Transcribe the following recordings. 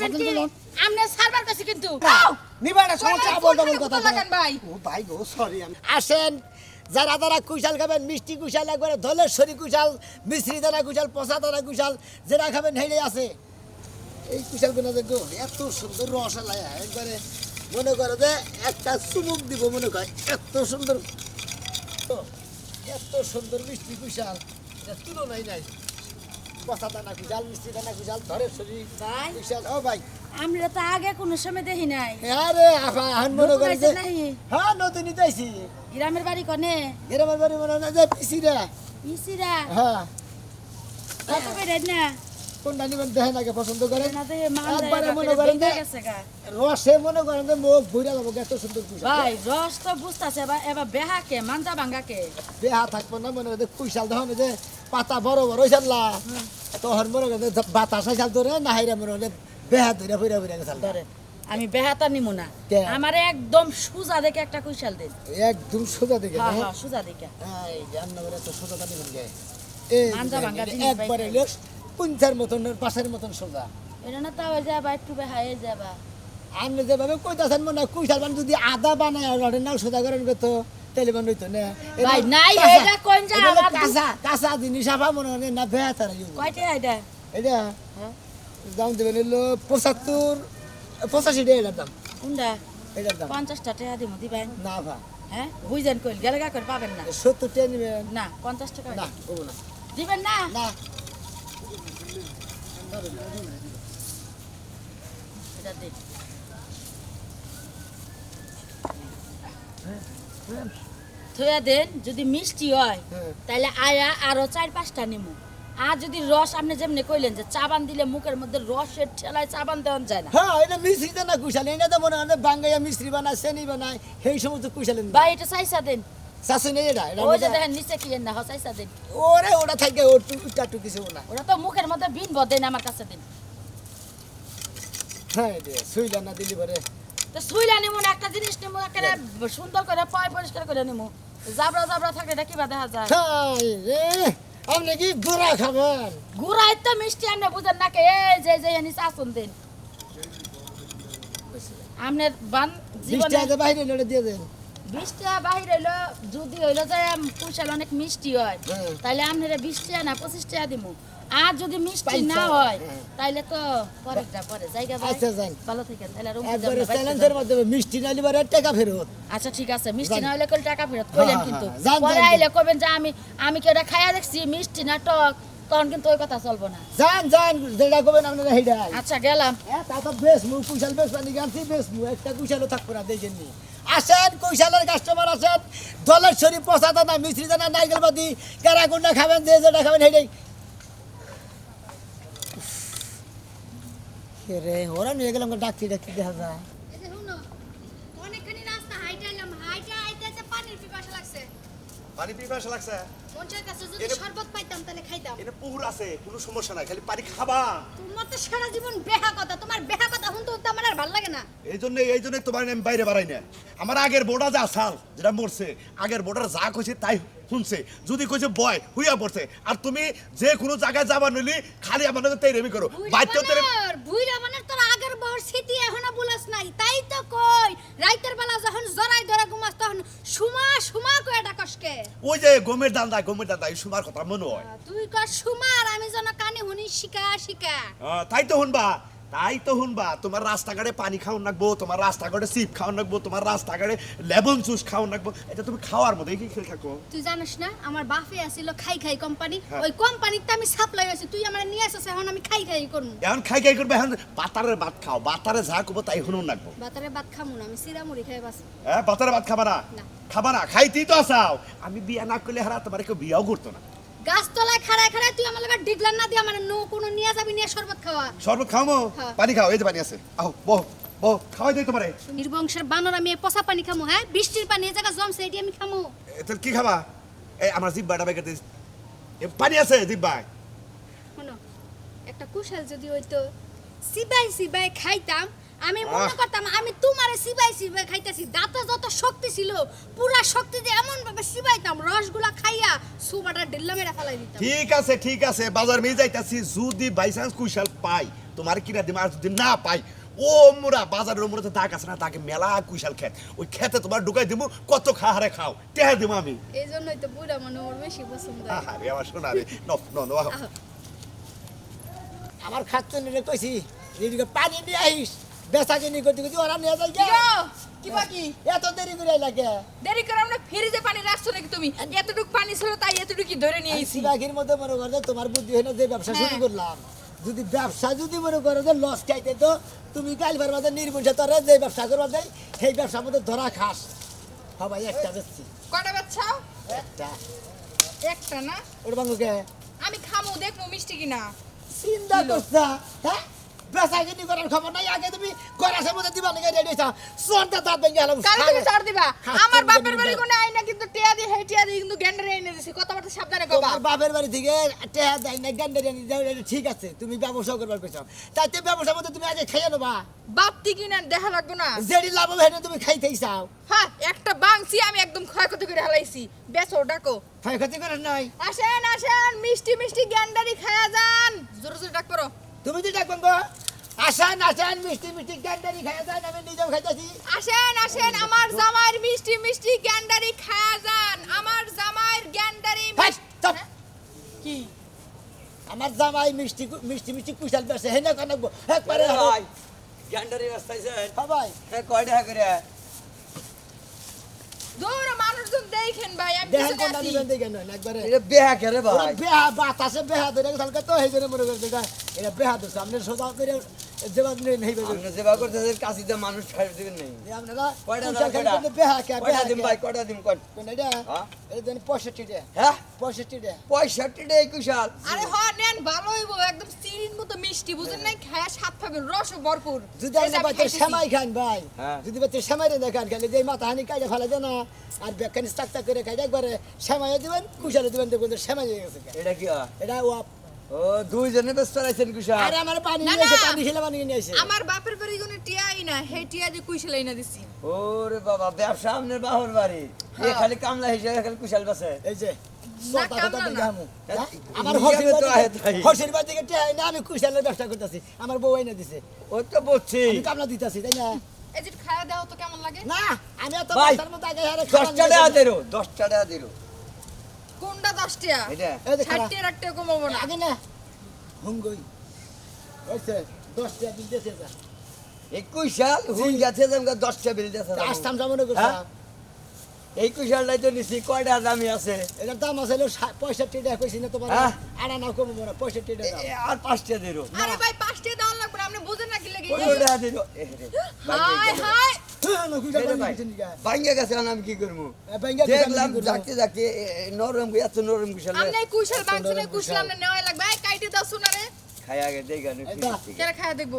করবেন কি? আমনে সার্ভার কাছে কিন্তু। নিবাড়া সমস্যা আবল ডবল কথা লাগান ভাই। ও ভাই গো সরি আমি আসেন যারা তারা কুশাল খাবেন মিষ্টি কুশাল একবারে ধলেশ্বরী কুশাল মিশ্রি দানা কুশাল পচা দানা কুশাল যেটা খাবেন হেঁড়ে আছে। এই কুশালগুলো দেখো এত সুন্দর রসালাই একবারে মনে করো যে একটা চুমুক দিব মনে করে এত সুন্দর। এত সুন্দর মিষ্টি কুশাল এটা তুলনাই নাই। দানা মিষ্টি দানা ভাই ও ভাই। আমরা তো আগে কোনো সময় দেখি নাই। আরে মনে করে যে নতুন আইছে। হ্যাঁ গ্রামের বাড়ি কনে? গ্রামের বাড়ি মনে হয় যে পিসিরা। পিসিরা? হ্যাঁ। কত করে না? কোনটা নিবেন দেখেন আগে পছন্দ করেন না একবারে মনে করেন যে গেছে রসে মনে করেন যে মুখ ভুইরা যাব এত সুন্দর ভাই রস তো বুঝতাছে এবার এবার বেহাকে মান্দা ভাঙ্গাকে বেহা থাকব না মনে যে পাতা বড় বড় তখন মনে বাতাস হয়েছাল ধরে না হাইরা মনে বেহা ধরে ফিরা ফিরা গেছাল ধরে। আমি বেহাতা নিমু না। আমার একদম সুজা দেখে একটা কুশাল দিন। একদম সোজা দিকে হ্যাঁ হ্যাঁ? সুজা দেখে। এই জান্ন তো সোজা দিবেন গে। এই মাঞ্জা ভাঙ্গা জিনিস একবারে পুঞ্চার মতন পাশের মতন সোজা। এটা না তাও যাবা একটু বেহায়ে যাবা। আপনি যেভাবে কইতাছেন মনে হয় কুইশাল বান যদি আদা বানায় আর লড়ে নাও সোজা করেন তো তেলে বান হইতো না। এটা ভাই, নাই, কাঁচা- এটা যা, জিনিস আফা মনে হয় না বেহাতার কয়টা এটা? এটা? হ্যাঁ। দাম দেবেন হলো পঁচাত্তর পঁচাশি টাকা এটার দাম। কোনটা? এটার দাম। পঞ্চাশটা টাকা দিব দিবেন? না ভা। হ্যাঁ? বুঝেন কইল গেলে গা করে পাবেন না। সত্তর টাকা নেবেন। না পঞ্চাশ টাকা না না। দিবেন না? না। এটা দেন যদি মিষ্টি হয় হ্যাঁ। তাহলে আয়া আরও চার পাঁচটা নিমু। আর যদি রস আপনি যেমনি কইলেন যে চাবান দিলে মুখের মধ্যে রসের ঠেলায় চাবান দেওয়া যায় না। হ্যাঁ এটা মিস্ত্রি না কুশাল এটা তো মনে হয় বাঙ্গাইয়া মিস্ত্রি বানায় চেনি বানায় সেই সমস্ত কুশালেন ভাই এটা চাইসা দেন। শাশু নেই এটা এটা ওই যে দেখেন নিচে কি না চাইসা দেন ওরে ওটা থাকে ওর টুকটা টু কিছু না। ওরা তো মুখের মধ্যে বিন আমার কাছে দিন। হ্যাঁ সুইলা না দিলি পরে। তো সুইলা নিমু না একটা জিনিস নিমু একটা সুন্দর করে পয় পরিষ্কার করে নিমু। জাবরা জাবরা থাকে এটা কিবা দেখা যায়। হাই রে আপনি কি গোড়া খাবেন গুড়াই তো মিষ্টি আনে বুঝেন না কে? এই যে যে এনি শাসন দিন। আমনের বান জীবনে বাইরে লড়ে দিয়ে দেন। বিশটা বাহির হইল যদি হইল যে অনেক মিষ্টি হয় আপনারা টাকা না দিমু। আর যদি মিষ্টি না হয়। তাইলে তো পরেরটা পরে। জায়গা আচ্ছা যান ভালো থাকেন। তাহলে রুম একবারে চ্যালেঞ্জের মাধ্যমে মিষ্টি নালি বারে টাকা ফেরত। আচ্ছা ঠিক আছে। মিষ্টি না হলে কইলে টাকা ফেরত। কইলেন হ্যাঁ, কিন্তু। হ্যাঁ, পরে আইলে কইবেন যে আমি আমি কি ওটা খাইয়া দেখছি? মিষ্টি না টক তখন কিন্তু ওই কথা চলবো না। যান যান যেটা করবেন আপনারা হেডাই আচ্ছা গেলাম। তা তো বেশ মু কুশাল বেশ পানি বেশ মু একটা কুশালও থাকব না দেখেননি আসেন কুশালের কাস্টমার আসেন দলের শরীর পচা দানা মিশ্রি দানা নাইকেল বাদি কারাগুন্ডা খাবেন যে যেটা খাবেন হেডাই রে ওরা নিয়ে গেলাম ডাকছি ডাকছি দেখা যায়। পানি পিপাসা লাগছে। মন চাইতাছে যদি এটা- তাহলে খাইতাম। এটা পুকুর আছে কোনো সমস্যা নাই খালি পানি খাবা তোমার তো সারা জীবন বেহা কথা। তোমার বেহা কথা শুনতে শুনতে আমার আর ভালো লাগে না। এই জন্য এই জন্য তোমার আমি বাইরে বাড়াই না আমার আগের বোর্ডা যা সাল যেটা মরছে আগের বোর্ডার যা কইছে তাই শুনছে যদি কইছে বয় হুইয়া পড়ছে আর তুমি যে কোনো জায়গায় যাবা নইলি খালি আমার নাকি তাই রেমি করো বাইতেও তেরে বুইড়া বানার তোর আগের বউর স্মৃতি এখনও ভুলাস নাই। তাই তো কই, রাইতের বেলা যখন জরাই ধরে ঘুমাস তখন সুমা সুমা কয়ে ডাকসকে। ওই যে গমের দান্দা গমের দান্দা সুমার কথা মনে হয় তুই কর সুমা আর আমি যেন কানে শুনি শিকা শিকা তাই তো শুনবা তাই তো শুনবা তোমার রাস্তাঘাটে পানি খাওয়ান রাখব তোমার রাস্তাঘাটে সিপ খাওয়ান রাখব তোমার রাস্তাঘাটে লেবন জুস খাওয়ান রাখব এটা তুমি খাওয়ার মধ্যে কি খেয়ে থাকো। তুই জানিস না আমার বাপে আছিল খাই খাই কোম্পানি হ্যাঁ। ওই কোম্পানিতে আমি সাপ্লাই আছি তুই আমার নিয়ে আসছিস এখন আমি খাই খাই করব এখন খাই খাই করবে এখন বাতারের ভাত খাও বাতারে যা করব তাই শুনুন রাখব বাতারে ভাত খামু না আমি সিরা মুড়ি খাই বাস। হ্যাঁ বাতারে ভাত খাবা না? না। খাবা না খাইতেই তো আসাও আমি বিয়া না করলে হারা তোমার কেউ বিয়াও করতো না। গাছতলায় খাড়ায় খাড়ায় তুই আমার লাগা ডিগলার না দিয়ে আমার নো কোনো নিয়ে যাবি নিয়ে শরবত খাওয়া। শরবত খাও হ্যাঁ। পানি খাও এই যে পানি আছে। আও বহ বহ খাওয়াই দেই তোমারে। নির্বংশের বানর আমি পচা পানি খামু হ্যাঁ? বৃষ্টির পানি এই জায়গা জমছে এটি আমি খামু। তোর কি খাবা? এই আমার জিব্বাটা বেকে দিস। পানি আছে জিব্বায়। শোনো একটা কুশাল যদি হইতো সিবাই সিবাই খাইতাম আমি মনে করতাম আমি তোমারে সিবাই সিবাই খাইতেছি। দাঁতে যত শক্তি ছিল পুরা শক্তি দিয়ে এমন ভাবে সিবাইতাম রসগুলা খাইয়া সুবাটা ডিল্লা মেরা ফেলাই দিতাম। ঠিক আছে ঠিক আছে বাজার মেয়ে যাইতাছি যদি বাই চান্স কুশাল পাই তোমার কিনা দিমা যদি না পাই ও মোরা বাজারের মোড়ে তো দাগ আছে না তাকে মেলা কুশাল খেত। ওই খেতে তোমার ঢুকাই দিব কত খাহারে খাও টেহা দিব আমি। এই জন্যই তো বুড়া মানে ওর বেশি পছন্দ হয়। আহারে আমার সোনা রে ন ন ন আমার খাচ্ছ নিলে কইছি এদিকে পানি নিয়ে আইস। বেচা কিনি করতে করতে ওরা নিয়ে যাই কি বাকি? এত দেরি করে লাগে দেরি করে আমরা ফ্রিজে পানি রাখছো নাকি তুমি? এতটুকু পানি ছিল তাই এতটুকু ধরে নিয়ে আইছি। সিবাগির মধ্যে মনে করো যে তোমার বুদ্ধি হয় না যে ব্যবসা শুরু হ্যাঁ। করলাম। যদি ব্যবসা যদি মনে করো যে লস খাইতে তো তুমি গাইবার মধ্যে নির্বংশ তরে যে ব্যবসা করবা দেয় সেই ব্যবসার মধ্যে ধরা খাস। সবাই একটা বেচছি। কটা বাচ্চাও একটা। একটা না? ওর বাঙ্গুকে আমি খামু দেখব মিষ্টি কিনা। চিন্তা করছা হ্যাঁ? বেচা কিনি করার খবর নাই আগে তুমি গরাসের মধ্যে দিবা নাকি রেডি হইছা সন্ধ্যা দাঁত ভেঙে গেলাম কাল তুমি ছাড় দিবা। আমার বাপের বাড়ি কোনে আইনা কিন্তু টিয়া দি হে টিয়া দি কিন্তু গ্যান্ডারে এনে দিছি। কথাবার্তা সাবধানে কবা। তোমার বাপের বাড়ি থেকে টেহা দেয় না গান্ডারি দাও এটা ঠিক আছে তুমি ব্যবসা করবার পেছাও। তাইতে ব্যবসার মধ্যে তুমি আগে খাইয়ে নেবা। বাপতি কিনা দেখা লাগবো না। যেটি লাভ হবে তুমি খাইতেই চাও। হ্যাঁ একটা বাংছি আমি একদম ক্ষয়ক্ষতি করে হালাইছি। বেচো ডাকো। ক্ষয়ক্ষতি করে নাই আসেন আসেন মিষ্টি মিষ্টি গ্যান্ডারি খায়া যান। জোরে জোরে ডাক করো। তুমি তো ডাকবেন গো আসান আসান মিষ্টি মিষ্টি গান্ডারি খাইয়া যায় আমি নিজেও খাইতেছি। আসেন আসেন আমার জামাইয়ের মিষ্টি মিষ্টি গ্যান্ডারি খায়া যান। আমার জামাইয়ের গ্যান্ডারি হ্যাঁ? কি? আমার জামাই মিষ্টি মিষ্টি মিষ্টি কুশাল বেছে হেনে কেন একবারে ভাই গ্যান্ডারি রাস্তায় যান সবাই হ্যাঁ কয় টাকা করে? দৌড় মানুষজন দেখেন ভাই আমি দেখেন কোনটা। দিবেন দেখেন না একবারে এটা বেহা করে ভাই বেহা বাতাসে বেহা ধরে গেছে তো জন্য মনে এটা এটা বেহা তো সামনে সোজা করে জবাব নেই নেই বেজে আমরা সেবা করতেছে কাশিতে মানুষ খাই দিবেন নাই। আপনারা কয়টা দাও কয়টা? বেহা কে কয়টা বেহা ভাই কয়টা দিম কয় কোন এটা? হ্যাঁ? এটা দেন পঁয়ষট্টি টাকা হ্যাঁ? পঁয়ষট্টি টাকা পঁয়ষট্টি টাকা কুশাল আরে হ নেন ভালো হইব একদম চিনির মতো মিষ্টি বুঝেন নাই? খায়া স্বাদ পাবেন রস ভরপুর। যদি আপনি আমি সেমাই খান ভাই হ্যাঁ। যদি সেমাই রেঁধে খান খালি মাথা হানি কাজে ফেলা দেয় না আর বেকানি চাক করে খাই একবারে সেমাইয়ে দিবেন কুশালে দিবেন দেখবেন সেমাই হয়ে গেছে। এটা কি এটা ও ও দুইজনে ব্যস্ত রাখছেন কুশাল আরে আমার পানি না, নিয়ে এসে পানি খেলে পানি নিয়ে আসে। আমার বাপের বাড়ি কোনো টিয়াই না হে টিয়া দিয়ে দিছি। ওরে বাবা ব্যবসা আপনার বাহর বাড়ি। এ হ্যাঁ। খালি কামলা হিসেবে খালি কুশাল বাসে। এই যে আমু হ্যাঁ? এই আমার কুশালের ব্যবসা করতেছি। বউ এনে দিছে। ও তো আমি কামলা দিতেছি তাই না? এই যে খায়া দাও তো কেমন লাগে? না আমি এত মধ্যে আগে দশটা টাকা। দিরো টাকা দিরো। কোনটা দশ টিয়া এটা এই যে খারাপ। একটা কমাবো না। আগে না। হুঙ্গই। দিন দেশে যা এই কুশাল হুন গেছে দশটা বিল দিয়েছে। আসতাম সামনে করছে? এই কুশালটাই তো নিছি কয়টা দামি আছে? এটার দাম আছে পঁয়ষট্টি টাকা কইছি না তোমার। হ্যাঁ? আনা না কমবো না পঁয়ষট্টি টাকা আর পাঁচটা দিরো আরে ভাই পাঁচ টিয়া দেওয়ার লাগবে আপনি বুঝেন না কি লাগে পনেরো টাকা হ্যাঁ, ভাঙ্গে গেছে আমি কি করব? দেখলাম যাকে যাকে নরম এত নরম কুশাল। কুশল লাগবে। কাইটে দাও খাই আগে। কেরা খায়া দেখব?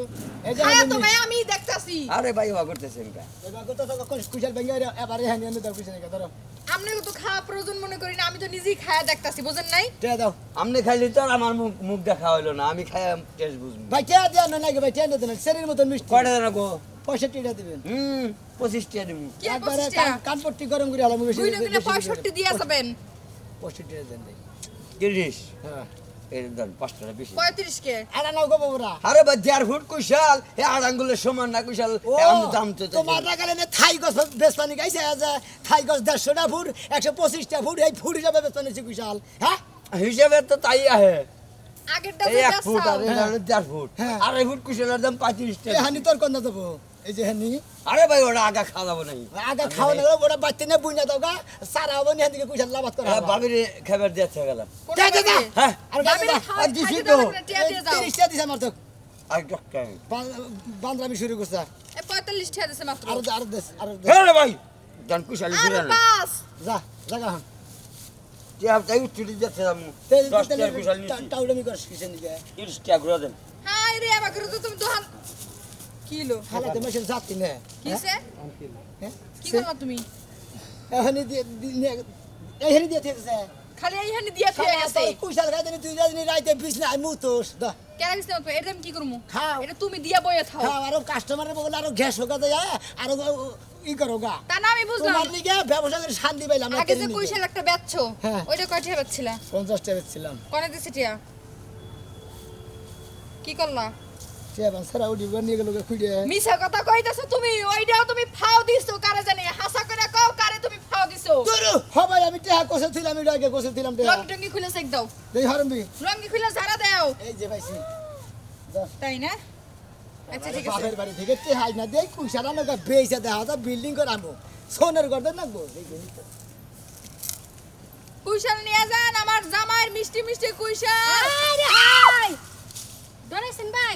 তো ভাই আমি দেখতাছি। আরে ভাই করতেছেন কা এবারে হ্যাঁ নিয়ে দাও কুইশাল নিকা, ধরো। আপনি তো খাওয়া প্রয়োজন মনে করি না আমি তো নিজেই খায়া দেখতাছি বুঝেন নাই? দাও। আমনে খাইলে তো আমার মুখ মুখ দেখা হইল না আমি খাই টেস্ট বুঝব। ভাই টাকা দেয়া না নাকি ভাই, দিয়ে দেন, মতন মিষ্টি। কয়টা দেন গো? পঁয়ষট্টি টাকা দিবেন। হুম পঁচিশ টাকা দিব কি একবারে পঁচিশ টাকা? কান- কানপট্টি গরম করে আলাম, বেশি- দুই নকিলে বেশি- বেশি- পঁয়ষট্টি দিয়া যাবেন। পঁয়ষট্টি দেন তিরিশ? হ্যাঁ। এর দাম পাঁচ টাকা বেশি। পঁয়ত্রিশ কে? আনা নাও গো বাবুরা। আরে ভাই দেড় ফুট কুশাল এ আট আঙ্গুলের সমান না কুশাল ও, এ আমি দাম তো তোমার টাকালে নে থাই গছ বেচপানি গাইছে আছে থাই গছ দেড়শোটা ফুট একশো পঁচিশটা ফুট এই ফুট হিসাবে কুশাল হ্যাঁ? হিসেবে তো তাই আহে। আগেরটা এক ফুট আর। দেড় ফুট। হ্যাঁ। আড়াই ফুট কুশালের দাম পঁয়ত্রিশ টাকা হানি তোর কন্দা দেবো। এই যে হানি। আরে ভাই ওটা আগা খাওয়া যাব নাই। আগে খাওয়া না ওরা বাচ্চা নিয়ে বুঝা দাও গা সারা হব নি হাতিকে কুশাল লাভাত করা এ, ভাবির খাবার দিয়েছে গেলাম। কোনটা দে, দে, দে। খাবে? হ্যাঁ। আর খাওয়া- আর দিছি তো। দাও লাগবে না, টিয়া দিয়ে যাও। আমার তো। আর টাকা বান্দ্রামি শুরু করছে। এই পঁয়তাল্লিশ টাকা দিছে মাত্র। আরও আরও দেশ আরও দেশ হ্যাঁ ভাই জান কুশালি ঘুরে না যা জাগা হন। যে আপনি উঠতে যাচ্ছে যাব দশ টাকা কুশাল নিচ্ছি টাউডামি করছ কিসের নিকে তিরিশ টাকা ঘুরে দেন হাই রে আবার তো তুমি দোকান কিলো? হালাতে মেশিন যাতি নে। কিসে? হ্যাঁ? কি করলা তুমি? এখানে দিয়ে এখানে দিয়ে থেকেছে খালি এইখানে দিয়া ফিরে গেছে। কুশাল খাইতে তুই যাদিনি রাইতে বিছনা আই মুতোস দা। কেন গেছে না এটা আমি কি করব খাও। এটা তুমি দিয়া বইয়া থাও। খাও আরও কাস্টমারের বগলে আরও গ্যাস হোকা দেয় আরও ই করো গা। তা না আমি বুঝলাম। তোমার লিগে ব্যবসা করে শান্তি পাইলাম না আগে যে কুইশাল একটা বেচছো হ্যাঁ। ওইটা কয় টাকা বেচছিলা পঞ্চাশ টাকা ছিলাম। কনে দিছি টিয়া? কি করলা? চেয়াবান সারা উঠি নিয়ে গেল খুঁড়ে মিছা কথা কইতাছো তুমি ওইটাও তুমি ফাও দিছো কারে জানি? হাসা করে কও কারে তুমি ফাও দিছো। তোরু হবাই আমি টেহা কষে ছিলাম এটা আগে কষে ছিলাম টেহা। রং টঙ্গি খুলে সেক দাও। দেই হরমবি রঙ্গি খুলে ঝাড়া দাও। এই যে ভাইছি তাই না? আচ্ছা ঠিক আছে। বাপের বাড়ি থেকে টেহাই না দেই কুইসারা নগা বেইছে দেখা তো বিল্ডিং করাবো সোনের গর্দন নাকবো কুইশাল নিয়ে যান আমার জামাইয়ের মিষ্টি মিষ্টি কুইশাল। আরে হাই! ডরেছেন ভাই।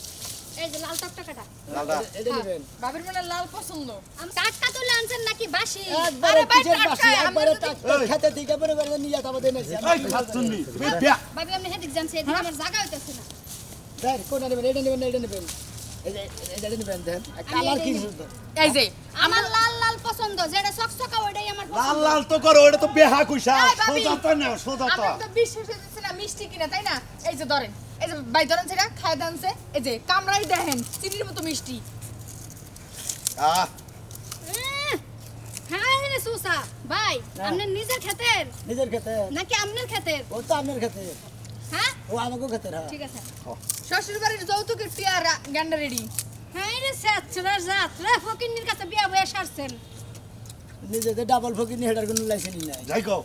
এই যে লাল এটা নেবেন মানে লাল পছন্দ। আমি টাটকা তুলে আনছেন নাকি বাসি? আরে ভাই, টাটকা, একবারে টাটকা। খেতে থেকে করেন নিয়ে যাব দেন এই খাচ্ছুন্নি তুমি বিয়া ভাবি আপনি হেদিক জানছে এদিকে আমার জায়গা হইতেছে না। দেন কোনটা নেবেন এটা নেবেন এটা নেবেন। এই যে এটা নেবেন দেন। কালার কি সুন্দর। এই যে আমার লাল লাল পছন্দ যেটা চকচকা ওইটাই আমার লাল লাল তো করো এটা তো বেহা সোজা তো না সোজা তো বিশ্বাস না মিষ্টি কিনা তাই না? এই যে ধরেন এই যে ভাই ধরেন সেটা খায় দানছে এই যে কামড়াই দেখেন চিনির মতো মিষ্টি। আহ। হ্যাঁ সুসা। ভাই আপনার নিজের ক্ষেতের নিজের খেতে নাকি আপনার ক্ষেতের ও তো আপনার খেতে হ্যাঁ? ও হ্যাঁ। ঠিক আছে। শ্বশুর বাড়ির যৌতুকের টিয়ার গ্যান্ডা রেডি। হ্যাঁ রে সেচরা যাত্রা ফকিন্নির কাছে বিয়া বয়ে সারছেন। নিজেদের ডাবল ফকির নিয়ে হেটার কোনো লাইসেন্স নাই। যাই গো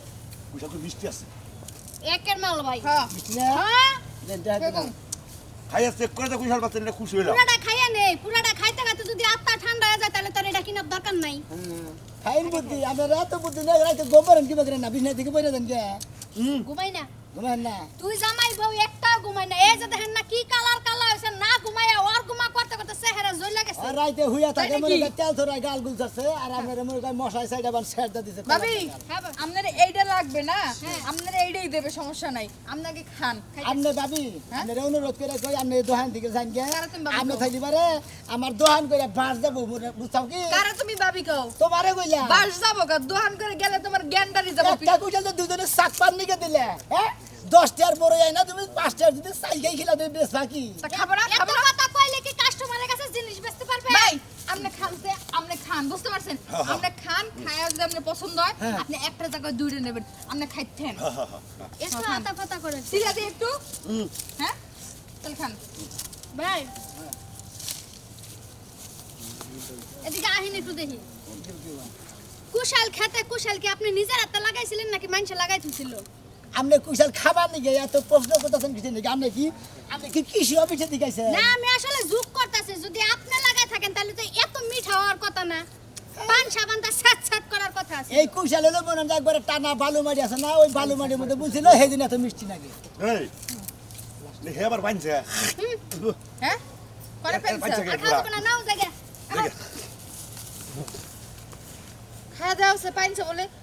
কুশাল তো মিষ্টি আছে। একের মাল ভাই। হ্যাঁ না? হ্যাঁ খাইয়া চেক করে দেখো কুশাল পাচ্ছেন খুশি হইলাম। পুরাটা খাইয়া নেই পুরাটা খাইতে খাইতে যদি আত্মা ঠান্ডা হয়ে যায় তাহলে তোর এটা কেনার দরকার নাই। খাইন বুদ্ধি আপনার রাত বুদ্ধি না রাইতে গোবর কি বাজরেন না বিছনা থেকে বইরা দেন কে ঘুমাই না। ঘুমাই না। তুই জামাই বউ একটা ঘুমাই না। এই যে দেখেন না কি কালার কালার হইছে না ঘুমাইয়া ওর ঘুমা করতে করতে চেহারা জ্বলে গেছে আর রাইতে হুইয়া থাকে মনে? তেল গাল গুলছাছে আর আপনার মনে করে মশাই সাইড আবার শেড দিছে ভাবি হ্যাঁ আপনার এইটা লাগবে না? আপনার এইটাই দেবে সমস্যা নাই। আপনাকে খান? আপনি ভাবি হ্যাঁ? আপনার অনুরোধ করে কই আপনি দোকান থেকে যান গে। তুমি ভাবি আপনি থাকি পারে আমার দোকান করে বাস দেবো বুঝছাও কি? কারে তুমি ভাবি কও? তোমারে কইলা বাস যাব কা দোকান করে গেলে তোমার গ্যান্ডারি যাব একটা কুইটাল তো দুজনে শাক পান নিকে দিলে হ্যাঁ? দশটার বড় যায় না তুমি পাঁচটার যদি চাই খাই খেলা তুমি বেশ বাকি তা খাব না এত খাব না। কথা কইলে কি কাস্টমারের কাছে জিনিস বেচতে পারবে? ভাই! আপনি খানতে আপনি খান বুঝতে পারছেন? আপনি খান খায়া যদি আপনার পছন্দ হয় হ্যাঁ। আপনি একটা জায়গায় দুইটা নেবেন। আপনি খাইতেন। একটু হাতা ফাতা করে। ঠিক আছে একটু। হ্যাঁ? তাহলে খান। ভাই। এদিকে আহিন একটু দেখি। কুশাল খেতে কুশাল কি আপনি নিজের হাতে লাগাইছিলেন নাকি মানুষে লাগাই দিছিল আপনি কুশাল খাবার নিকে এত প্রশ্ন করতেছেন কিছু নাকি আপনি কি আপনি কি কৃষি অফিসে দিকাইছে না আমি আসলে যুগ করতেছি। যদি আপনি লাগাই থাকেন তাহলে তো এত মিঠা হওয়ার কথা না। পান সাবান সাবানটা সাত সাত করার কথা আছে। এই কুশাল হলো মনে হয় একবারে টানা বালু মারি আছে না? ওই বালু মাটির মধ্যে বুঝছিল সেদিন এত মিষ্টি নাকি? এই হে আবার বানছে হ্যাঁ করে কে? আর খাব না নাও জায়গা খাওয়া দাওয়া হচ্ছে পাইনছে বলে। তা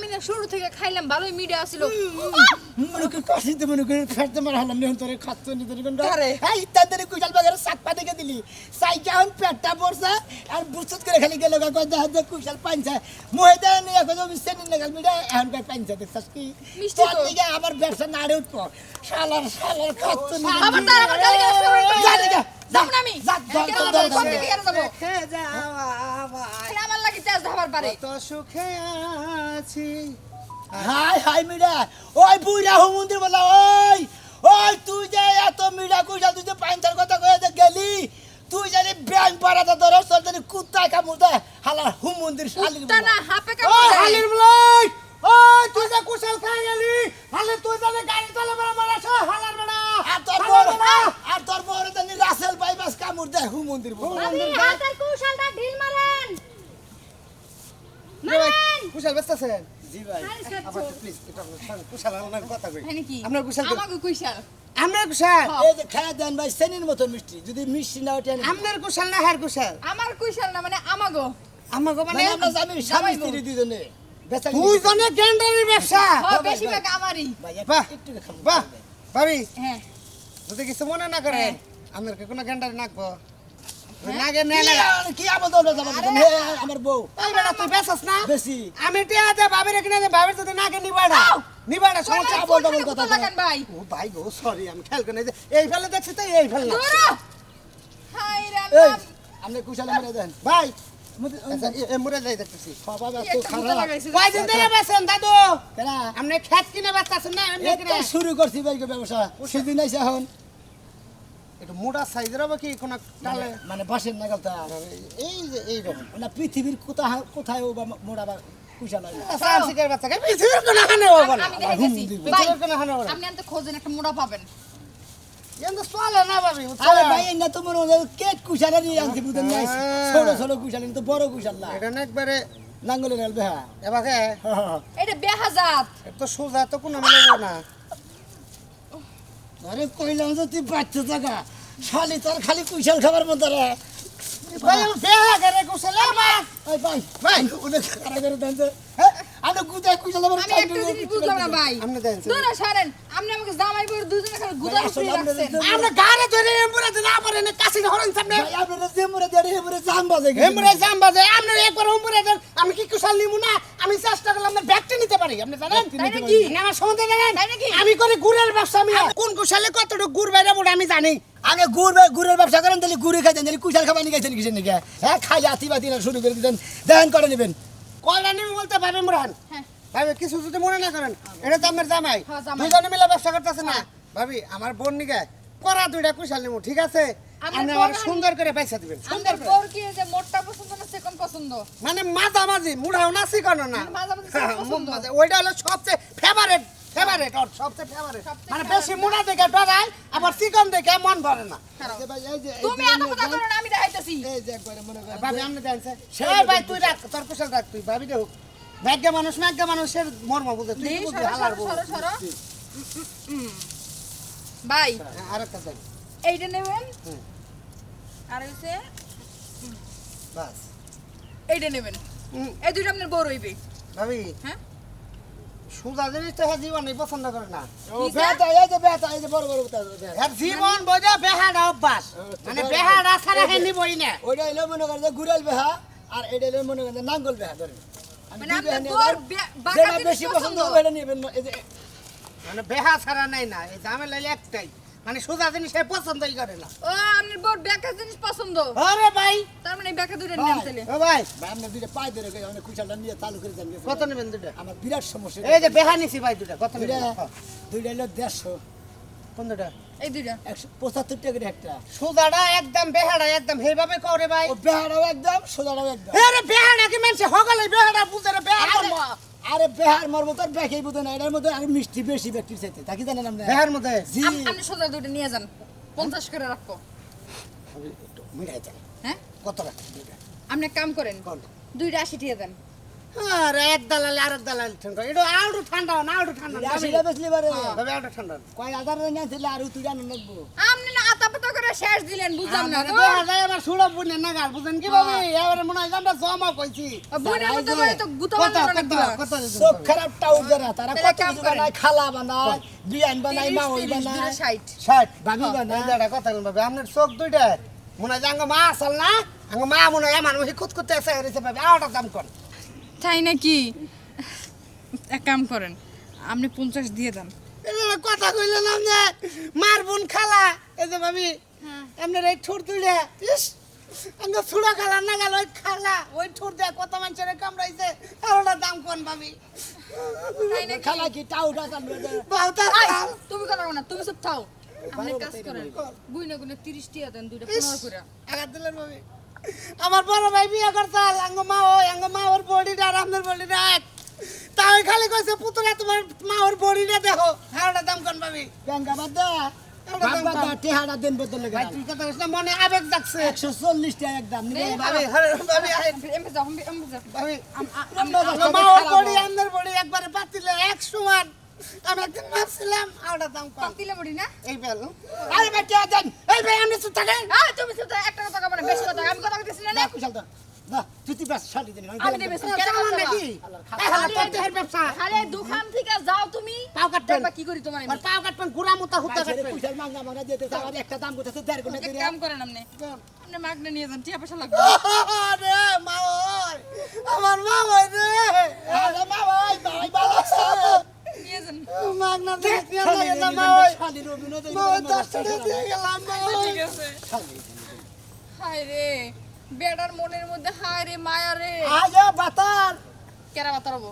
আমি না শুরু থেকে খাইলাম ভালোই মিডিয়া ছিল মনে করি কাশিতে মনে করি ফেরতে মারা হলাম নিহন তোরে খাচ্ছ নি তোরে কোনটা কারে? এই ইত্যাদি কুশাল বাগের পাতে কে দিলি। সাই কেমন পেটটা পড়ছে আর বুসুত করে খালি গেল কই দেখা যে কুশাল পাইছে মুহে দেয় নি এখন আমি সেনি লাগাল মিডা এখন কই পাইছে দেখছস কি? তোর। দিকে আমার ব্যবসা নাড়ে উঠবো। শালার শালার খাচ্ছ নি আবার তার আবার গালি গালাজ যাব না আমি। আমার লাগি তেজ ধাবার পারে। কত সুখে আছি। হাই হাই মিডা ওই বুইরা হুমুন্দির বলা ওই ওই তুই যে এত মিডা কুইজা তুই যে পাইন্তার কথা কয়ে গেলি তুই জানি ব্যাং পাড়াতে তোর তোর জানি কুত্তা কামড় দেয় হালা হুমুন্দির শালির না হাপে কামড় দেয়। হালির বলাই ওই তুই যে কুশল খাই গেলি হালে তুই জানি গাড়ি চালা বড় মারা হালার বড়া। আর তোর বড় আর তোর বড় জানি রাসেল বাইপাস কামড় দেয় হুমুন্দির বলা ভাবি হাতের কুশালটা ঢিল মারেন। মারেন। কুশাল ব্যস্ত আছেন জি ভাই। আবার প্লিজ এটা কুশাল আমার কথা কই। নাকি? আপনার কুশাল? আমাকে কুইশাল আপনার কুশাল। এই যে খায় দেন ভাই সেনির মতো মিষ্টি। যদি মিষ্টি না ওঠে আপনার কুশাল না হার কুশাল? আমার কুইশাল না মানে আমাগো। আমাকে মানে মানে আমরা জানি স্বামী স্ত্রী দুজনে বেচা কিনি দুই জনে গ্যান্ডারির ব্যবসা। হ বেশিরভাগ আমারই। ভাই বাহ। একটু বাহ। ভাবি। হ্যাঁ। যদি কিছু মনে না করেন আপনার কি কোনো গ্যান্ডারি নাকবো নাগে নে না। কি আবল দৌড়ে যাব হে, আমার বউ। এই বেটা তুই বেসস না। বেশি। আমি টিয়া দে ভাবির কিনে দে ভাবির যদি নাগে নিবাড়া। নিবাড়া সমস্যা কই, আবল কোন দবল কথা কথা লাগান ভাই ও ভাই গো সরি আমি খেয়াল করে নাই যে এই ফেলে দেখছি তো এই ফেলে না। হাই রে আপনি কুশালে মেরে দেন ভাই আচ্ছা, একটা শুরু করছি বাইকের ব্যবসা। সেদিন আইসে এখন। মোটা সাইজের হবে কি? কোন টালে? মানে বাসের নাগালটা। এই যে এই রকম। না পৃথিবীর কোথায় কোথায় ও বা মোড়া বা। সামসিকের পৃথিবীর কোন হানে হবে না পৃথিবীর কোন হানে হবে না আপনি খোঁজেন একটা মোড়া পাবেন। কিন্তু চলে না ভাবি আরে ভাই এই না তো মনে হয় কেট কুশালে নিয়ে আনছি বুঝেন না হ্যাঁ। ছোট ছোট কুশালে তো বড় কুশাল না এটা না একবারে নাঙ্গলে নেলবে হ্যাঁ এবারে এটা বেহাজাত তো সোজা তো কোনো মিলবে না আরে কইলাম যে তুই বাচ্চা থাকা শালি তোর খালি কুশাল খাবার মতো রে ভাই বেহা করে কুশলে মা এই ভাই ভাই অনেক খারাপ করে দেন হ্যাঁ আমি কুদায় কুশাল আমার আমি একটা জিনিস বুঝলাম না ভাই আপনি দেন দূরে সরেন আপনি আমাকে জামাই বউর দুজনে খালি গুদাম আসলে রাখছেন। জন্য- আমরা ধরে এমপুরে না পারে কাছে হরেন সামনে ভাই আপনারা যে মরে জাম বাজে এমপুরে জাম বাজে আপনি একবার এমপুরে দেন আমি কি কুশাল নিমু না? আমি চেষ্টা করলাম না ব্যাগটা নিতে পারি আপনি জানেন? তাই নাকি? আমার সম্বন্ধে জানেন? তাই নাকি? আমি করে গুড়ের ব্যবসা আমি কোন কুশালে কতটুকু গুড় বাইরে বড় আমি জানি। আগে গুড় বে- গুড়ের ব্যবসা করেন তাহলে গুড়ে খাইতেন তাহলে কুশাল খাবার নিয়ে গেছেন কিসের নিকে? হ্যাঁ খাই আতি বাতি শুরু করে দিতেন। দেন করে নেবেন। নিবি বলতে ভাবি ইমরান? হ্যাঁ। ভাবি কিছু যদি মনে না করেন এটা তো আমার জামাই। হ্যাঁ, দুজনে মিলে ব্যবসা করতেছে না। ভাবি আমার বোন নিকে করা দুইটা কুশাল নেব ঠিক আছে? আপনি আমার সুন্দর করে পয়সা দিবেন সুন্দর করে। কি যে মোটটা পছন্দ না সেকন পছন্দ? মানে মাঝামাঝি মুড়াও না শিখানো না। মাঝামাঝি পছন্দ। ওইটা হলো সবচেয়ে ফেভারেট ফেভারেট ওর সবচেয়ে ফেভারেট মানে বেশি মুড়া দেখে ডরায় আবার চিকন দেখে মন ভরে না। খারাপ। এই যে ভাই, এই যে- এই তুমি এত কথা করো না আমি দেখাইতেছি। এই যে একবারে মনে করেন ভাবি আপনি জানছে এই ভাই তুই রাখ তোর কুশল রাখ তুই ভাবি দেখ। ভাগ্য মানুষ ভাগ্য মানুষের মর্ম বুঝে তুই বুঝবি হালার। উম, ভাই আরেকটা দেন এইটা নেবেন। আর হইছে বাস। এইটা নেবেন। হুম, এই দুইটা আপনার বউ রইবে। ভাবি হ্যাঁ? সুজা জিনিসটা হ্যাঁ জীবনে পছন্দ করে না। এই যে বেটা এই যে বড় বড় বেটা। জীবন বোঝা বেহাটা অভ্যাস। মানে বেহাটা ছাড়া হ্যাঁ নিবই না। ওইটা হইল মনে করে যে গুড়াল বেহা আর এটা হইল মনে করে নাঙ্গল বেহা ধরে মানে যেটা বেশি পছন্দ করে হবে এটা নিবেন মানে বেহা ছাড়া নাই না এই ঝামেলা হলো একটাই। মানে সোজা জিনিস সে পছন্দই করে না। ও আপনার বউর বেকার জিনিস পছন্দ। আরে ভাই। তার মানে বেকার দুইটা নেন তাহলে। ও ভাই। ভাই আমরা দুইটা পায়ে ধরে গেছে আমরা কুশালটা নিয়ে চালু করে গেছে। কত নেবেন দুটা আমার বিরাট সমস্যা। এই যে বেহা নিছি ভাই দুটা কত দুইটা নেবেন? দুইটা হইল দেড়শো। কোন দুটা এই দুইটা। একশো পঁচাত্তর টাকা করে একটা। সোজাটা একদম বেহাড়া একদম সেইভাবে করে ভাই। ও বেহারাও একদম সোজাটাও একদম। আরে বেহাড়া কি মানুষ হগলে বেহাড়া বুঝে রে বেহাড়া আরে- বেহার মর্ম তো বেঁকেই বোধ না এটার মধ্যে আর মিষ্টি বেশি ব্যক্তির চাইতে তা কি জানেন আপনি? বেহার মধ্যে? জি। আপনি সোজা দুটো নিয়ে যান পঞ্চাশ করে রাখব মিঠাই চাই। হ্যাঁ? কত রাখবেন দুটা আপনি কাম করেন কোন? দুইটা আশি দিয়ে দেন। আরে এক দালাল আর এক দালাল ঠান্ডা এটা আউটু ঠান্ডা না আউটু ঠান্ডা না আশিটা বেচলি বারে তবে আউটু ঠান্ডা। না। কয় হাজার টাকা ছিল আর তুই জানো লাগবো? আপনি না আতা পাতা করে শেষ দিলেন বুঝলাম না আমারে বেহা যায় আমার সুড়া বুনে না গাল বুঝেন কি ভাবে? এবারে মনে হয় যে আমরা জমা কইছি। বুনের মতো করে তো গুতা কত বান্ধব দিবা। কত খারাপ টাউট যারা তারা কত কিছু বানায় খালা বানায় বিয়ান বানায় মাওই বানায়। ষাট। ষাট ভাবি বানায়। জায়গা কথা বলুন ভাবে? আপনার চোখ দুইটা মনে হয় আঙ্গ মা আসল না? আঙ্গ মা মনে হয় ওই খুদ করতে হারিয়েছে আওটা দাম কর। তাই নাকি? এক কাম করেন আপনি পঞ্চাশ দিয়ে দেন। কথা কইলেন আপনি মার বোন খালা এই যে ভাবি আপনার এই ঠোঁট দুইটা ইস আঙ্গ ছুড়া খালা না গেল ওই খালা ওই ঠোঁট দেয়া কত মানুষের কামড়াইছে আওটা দাম কোন ভাবি। খালা কি টাউট বাউতা তুমি কথা না তুমি সব থাও আপনি কাজ করেন গুইনা গুইনা তিরিশ টিয়া দেন দুইটা পনেরো করে। আঘাত দিলেন ভাবি। আমার বড় ভাই বিয়ে করতাল আঙ্গ মা ওই আঙ্গ মা ওর বডিটা আর আপনার বডিটা এক। তাই খালি কইছে পুতুলা তোমার মা ওর বডিটা দেখো হাওড়া দাম কোন ভাবি ব্যাংকা বাদ দা। মনে আবেগ একশো চল্লিশ টাকা একদম একবারে পাতিলে আমি একদিন ভাবছিলাম হাওড়া দাম কম। বড়ি না? এই বেল। আরে ভাই কে দেন? এই ভাই আমি তো থাকেন আয়, তুমি শুধু একটা কথা কবে না বেশি কথা আমি কথা কইতেছি না না? না দা না তুই তুই ব্যবসা শান্তি দিন আমি দেবে চালান নাকি? এই তোর ব্যবসা। খালি দোকান থেকে যাও তুমি পাও কাটবেন। কি করি তোমার আর পাও কাটবেন গুড়া মোতা হুতা কাটবেন। কুশাল দিতে আমার একটা দাম করতেছে দেড় গুণা দিয়ে কাম করেন আপনি। আপনি মাগনা নিয়ে যান টিয়া পয়সা লাগবে। রে মা ওই আমার মা ওই রে। আরে মা ভাই ভাই ভালো আছে? হায় রে বেড়ার মনের মধ্যে হায় রে মায়া রে। আজ বাতার। কেরা বাতারবো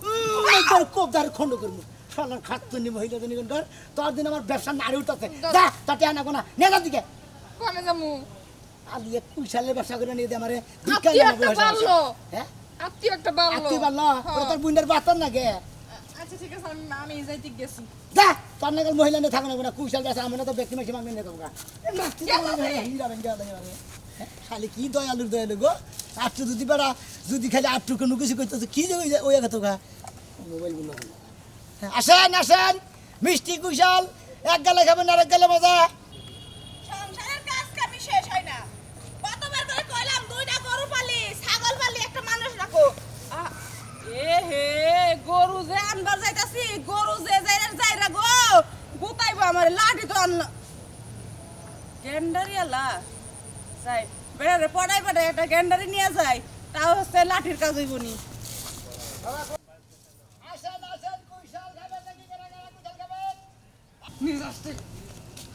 একবার কোপ দার খন্ড করব। শালার খাতুনি মহিলা দিন কর তোর দিন আমার ব্যবসা নাড়ি উঠতেছে। যা তাতে আনা কোনা নেগার দিকে। কমে যামু আলি এক কুশালের ব্যবসা করে নিয়ে দে আমারে। আত্মীয় একটা বাড়লো হ্যাঁ? আত্মীয় একটা বাড়লো আত্মীয় ওরা তোর বুন্ডের বাতার না গে? আচ্ছা ঠিক আছে আমি আমি যাইতে গেছি। যা তোর নাগাল মহিলা নিয়ে থাকো না কোনো কুশাল ব্যবসা আমরা তো ব্যক্তি মাসি নিয়ে থাকব খালি কি দয়ালুর দয়ালু গো? আটটু যদি বেড়া যদি খালি আটটু কোনো কিছু করতেছে কি ওই যে- তো গা? মোবাইলগুলো হ্যাঁ, আসেন আসেন মিষ্টি কুশাল এক গালে খাবেন আর এক গালে মজা সংসারের কাজ কামি শেষ হয় না কতবার করে কইলাম দুইটা গরু পালি ছাগল পালি একটা মানুষ রাখো আহ, এ হে গরু যে আনবার যাইতাছি গরু যে যাই যাইরা গো গুতাইবো আমার লাঠি তো আনলো। গেন্ডারি আলা যাই বেড়ারে পড়াই পড়াই একটা গেন্ডারি নিয়ে যায় তাও হচ্ছে লাঠির কাজ হইব নি।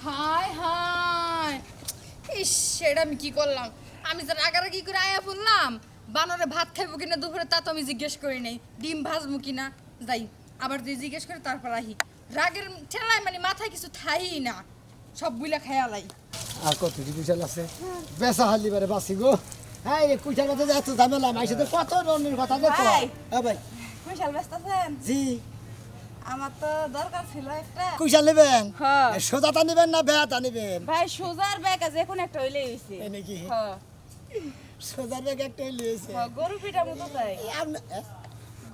হায় হায়। ইস সেটা আমি কি করলাম? আমি যে রাগারাগি করে আয়া বললাম বানরে ভাত খাইবো কিনা দুপুরে তা তো আমি জিজ্ঞেস করি নাই। ডিম ভাজবো কিনা? যাই আবার তুই জিজ্ঞেস করে তারপর আহি। রাগের ঠেলায় মানে মাথায় কিছু থাই না। সব বুইলা খায়ালাই আর কত কি কুশাল আছে? বেসা হালি বারে বাসি গো। হ্যাঁ এই কুশাল কথা এত ঝামেলা মাইসে তো কত রনের কথা দেখো ভাই। হ্যাঁ ভাই। কুইশাল ব্যস্ত আছেন জি। আমার তো দরকার ছিল একটা। কুইশাল নেবেন? হ্যাঁ। সোজাটা নেবেন না বেহাটা নেবেন? ভাই সোজার ব্যাগ আছে এখন একটা হইলেই হইছে। এই নাকি? হ্যাঁ সোজার ব্যাগ একটা লিয়েছে। হ্যাঁ, গরু পিঠা মতো তাই।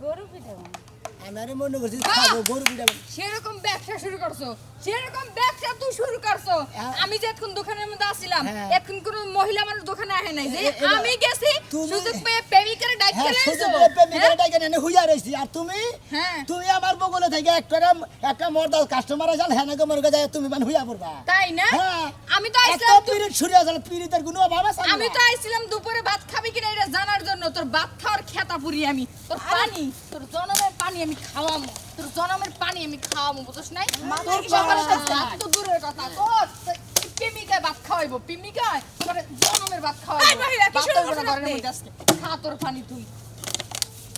গরু পিঠা মতো। মনে করছি খাব গরু পিঠা সেরকম ব্যবসা শুরু করছ। সেরকম ব্যবসা তুই শুরু করছ হ্যাঁ। আমি দোকানের মধ্যে আসছিলাম হ্যাঁ। এখন কোন মহিলা মানুষ দোকানে নাই যে আমি গেছি সুযোগ পেয়ে প্রেমিকারে হ্যাঁ সোজা আসছো প্রেমিকার এনে হুইয়া রইছি। আর তুমি। তুমি আমার বগলে থেকে একটা একটা মর্দা কাস্টমার আসাল মনে যায় তুমি মানে হুইয়া পড়বা। তাই না? আমি তো আইছিলাম পিরিত ছুরি আসলে পিরিতের অভাব আছে আমি তো আইছিলাম দুপুরে ভাত খাবি কিনা এটা জানার জন্য তোর ভাত খাওয়ার খেতা পুরি আমি তোর পানি তোর জনমের পানি আমি খাওয়ামু। তোর জনমের পানি আমি খাওয়ামু বুঝছ নাই? তোর তো দূরের কথা তোর প্রেমিকায় ভাত খাওয়াইবো প্রেমিকায়? তোর জনমের ভাত খাওয়াইবো। ঘরের মধ্যে আজকে। খা তোর পানি তুই।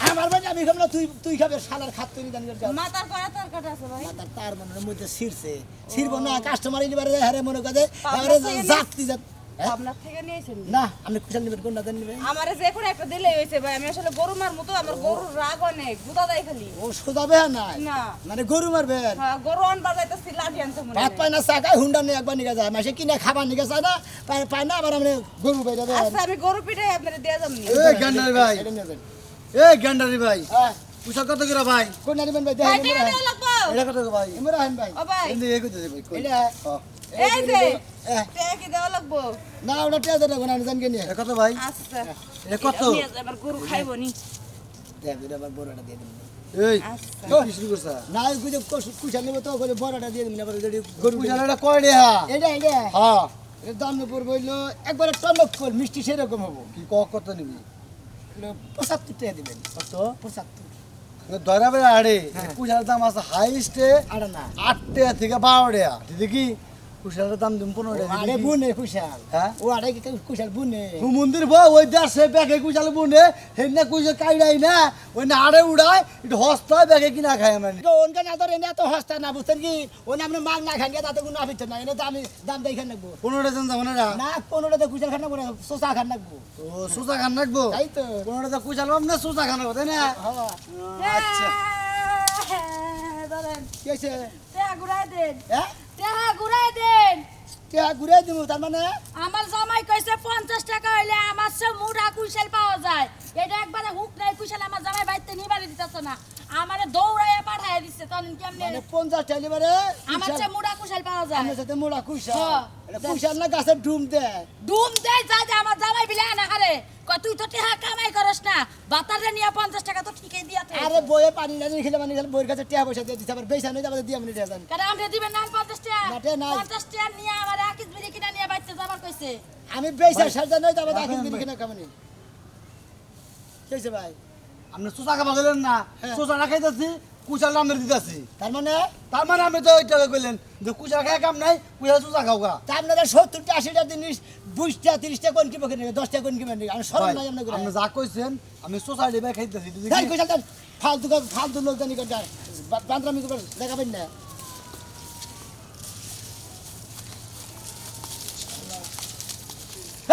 আমার মানে আমি খাব না তুই তুই খাবে শালার খাত তুই জানি করে মাথার করা তরকারি আছে ভাই। মাথার তার মনের মধ্যে ছিড়ছে। ছিড়বো না কাস্টমার এলিবারে হারে মনে করে আরে জাতি জাত হ্যাঁ? আপনার থেকে নিয়েছেন? না আপনি কুশাল নেবেন কোনটা দেন নেবেন? আমারে যে কোনো একটা দিলেই হয়েছে ভাই। আমি আসলে গরু মার মতো আমার গরুর রাগ অনেক গুদা দেয় খালি। ও সোজাবে নাই? না। মানে গরু মারবেন? হ্যাঁ গরু আনবার যাইতেছি লাঠি আনতে মনে ভাত পায় না চাকায় হুন্ডা নিয়ে একবার নিয়ে যায়। মাসে কিনে খাবার নিয়ে যায় না পায় পায় না আবার আপনি গরু বেড়ে দেন আচ্ছা আমি গরু পিঠাই আপনার দিয়ে যাবনি এই গান্ডারি ভাই। এই গান্ডারি ভাই। হ্যাঁ। পুষা কত করে ভাই? কোনটা নেবেন ভাই ভাই দেখেন টাকা দেওয়া লাগবো এটা কত ভাই ইমরা হান ভাই ও ভাই। এই কত ভাই এটা এই যে টেকে দাও লাগবো? না ওটা টেকে দাও না জান কেন এটা কত ভাই। আচ্ছা। এটা কত এবার গরু খাইবো নি। দেখ এটা আবার বড়টা দিয়ে দিন এই আচ্ছা। তো কিছু করছ? না ওই গুজব কুশা নেব মিষ্টি সেরকম হব। কত নিবি? 75 দিবেন। কত? 75 ধরাবে আড়ে হ্যাঁ। একুশ হাজার দাম আছে হাইস্টে আটটা থেকে বারোটা। দিদি কি? কুশালের দাম দিন পনেরো টাকা আরে। বুনে কুশাল হ্যাঁ? ও আরে কুশাল বুনে। ও মন্দির বউ ওই দেশে ব্যাগে কুশাল বুনে হেন কুশাল কাইড়াই না ওই না আড়ে উড়ায় একটু হস্তায় ব্যাগে কিনা খায় মানে ওনকে না ধরে এত হস্তা না বুঝতেন কি? ও না আপনি মাগ না খান গিয়ে তাতে কোনো আফিত না এনে আমি দাম দেখে নেব পনেরো টাকা যান না না পনেরোটা কুশাল খান নেব না সোসা খান নেব ও সুজা খান রাখব? তাই তো। পনেরো টাকা কুশাল পাব না সুজা খান রাখব তাই না? হ্যাঁ আচ্ছা। ধরেন কি হয়েছে? দেন। হ্যাঁ? টেহা ঘুরাই দেন টিয়া ঘুরে দিব তার মানে আমার জামাই কইছে পঞ্চাশ টাকা হইলে আমার সে মুড়া কুশাল পাওয়া যায়। এটা একবারে হুক নাই কুশাল আমার জামাই বাড়িতে নিবারে দিতেছে না। আমারে দৌড়াইয়া পাঠায় দিচ্ছে তখন কেমনে? মানে পঞ্চাশ টাকা এবারে আমার চেয়ে মুড়া কুশাল পাওয়া যায়। আমার সাথে মোড়া কুইশাল। হ্যাঁ। কুইশাল না গাছের ডুম দেয় ধুম দেয় যা যা আমার জামাই বিলে না হারে তুই তো টেহা কামাই করস না। বাতারে নিয়ে পঞ্চাশ টাকা তো ঠিকই দিয়া তুই আরে বইয়ে পানি না খেলে মানে খেলে বইয়ের কাছে টিয়া পয়সা দিয়ে দিচ্ছে আবার বেসা নয় আমাদের দিয়ে আমি দিয়ে যান কারণ আমরা দিবেন না পঞ্চাশ টাকা না, টে নাই। পঞ্চাশ টাকা নিয়ে আমার আকিস বিড়ি কিনা নিয়ে কইছে আমি বেসা সাজা নয় রাখেন দাখিল দিন ভাই। কিনা কামানি কেছে ভাই? আপনি চোচা খাবা গেলেন না? হ্যাঁ। চোচা রাখাইতেছি কুচাল আমরা দিতেছি। তার মানে? তার মানে আমি তো ওইটা কইলেন যে কুচা খাই কাম নাই কুচা চোচা খাও গা। তা আপনাদের সত্তরটা আশিটা জিনিস বিশটা তিরিশটা কোন কি বকে নেবে দশটা কোন কি নেবে? আমি সরম নাই আপনার আপনি যা কইছেন আমি চোচা দিবে খাইতেছি ফালতু ফালতু লোক জানি বান্দরামি দেখাবেন না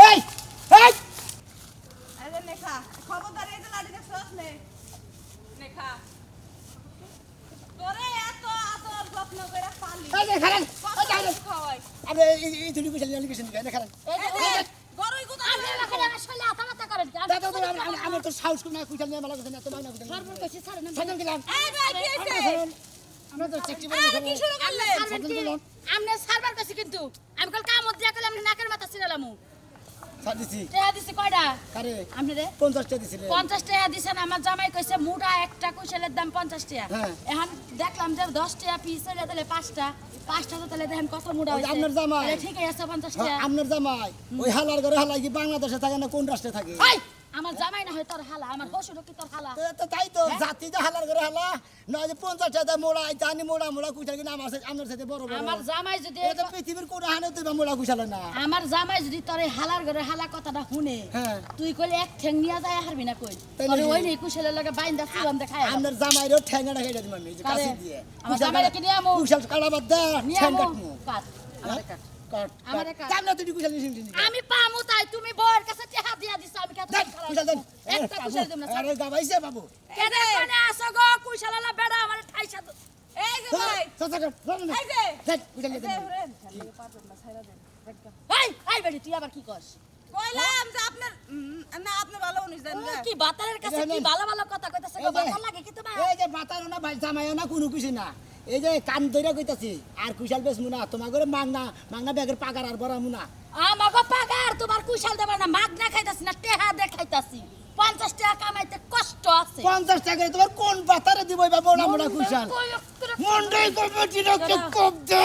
এই এই এই যে নেখা খবরদার এই যে লাড়ি দেখছস নে নেখা তোরে এত আদর যত্ন করে পালি এই যে খারাপ কত কিছু খাওয়াই আপনি এই এই তুমি কইসাল জানি কিছু না খারাপ এই যে এই যে গরুই গুদা আপনি এলাকায় আমার শরীরে আতা মাতা করেন কি? আমি দাদা দাদা আমি আমার তো সাহস না নিয়ে মালা কইসাল না তোমার না কইসাল সরবর কইছি ছাড়েন না। সাজন গেলাম আমরা তো চাকরি এই কি শুরু করলে ছাড়বেন কি? আমনে সারবার কইছি কিন্তু। আমি কল কাম দিয়া কইলাম নাকের মাথা ছিড়ালামু সার দিছি। টেহা দিছি কয়টা কারে আপনি রে? পঞ্চাশটা দিছিলে পঞ্চাশ টাকা দিছেন আমার জামাই কইছে মুটা একটা কুশলের দাম পঞ্চাশ টাকা হ্যাঁ। এখন দেখলাম যে দশ টাকা পিস হইলে তাহলে পাঁচটা। পাঁচটা তো তাহলে দেখেন কত মুড়া হইছে। আপনার জামাই। তাহলে আছে পঞ্চাশ হ্যাঁ, টাকা আপনার জামাই। ওই হালার ঘরে হালাই কি বাংলাদেশে থাকে না কোন রাষ্ট্রে থাকে? এই, আমার জামাই না হয় তোর হালা আমার শ্বশুর কি তোর হালা। তো তাই তো জাতি যে হালার ঘরে হালা নয় যে পঞ্চাশ টাকা মোড়া জানি মোড়া মোড়া কিনা আমার সাথে আপনার সাথে বড় আমার জামাই যদি এটা পৃথিবীর কোন হানে তুই মোড়া না। আমার জামাই যদি তোর হালার ঘরে হালা কথাটা শুনে হ্যাঁ। তুই কইলে এক ঠেং নিয়ে যায় হারবি না কই? তোর? ওই নেই কুশলের লগে বাইন্দা চুলান দেখায় আপনার জামাইরও ঠ্যাঙ্গাটা খেয়ে দিম আমি কারে? কাশি দিয়ে। আমার জামাইরে কি নিয়ে আমু? কুচাল কাটা বাদ দে নিয়ে ঠ্যাং কাটমু কাট। আমারে কাট। আমি পামু তাই তুমি বউয়ের কাছে টেহা দিয়া দিছো আমি কত দেন কুচাল দেন একটা কুশল দিম না আরে গাবাইছে বাবু কেডে কোনে আসো গো কুশলালা বেড়া আমার ঠাইসা এই যে ভাই। এই যে। দেন কুচাল এই যে দেন হুরেন। এই এই বেড়ি তুই আবার কি করস কইলাম যে আপনার উম, না আপনি ভালো উনিশ জানেন কি বাতারের কাছে কি ভালো ভালো কথা কইতাছে গো বাতার লাগে কি তোমার? এই যে বাতারো না ভাই জামাইও না কোনো কিছু না। এই যে কান ধরে কইতাছি আর কুশাল বেশ মুনা তোমার ঘরে মাগনা মাগনা ব্যাগের পাগার আর বড় মুনা। আমাকে পাগার তোমার কুশাল দেবা না মাগনা খাইতাছি না টেহা দেখাইতাছি। পঞ্চাশ টাকা কামাইতে কষ্ট আছে। পঞ্চাশ টাকা তোমার কোন পাতারে দিব বা বড় মুনা কুশাল? মন্ডাই করবে চিরকে কব দে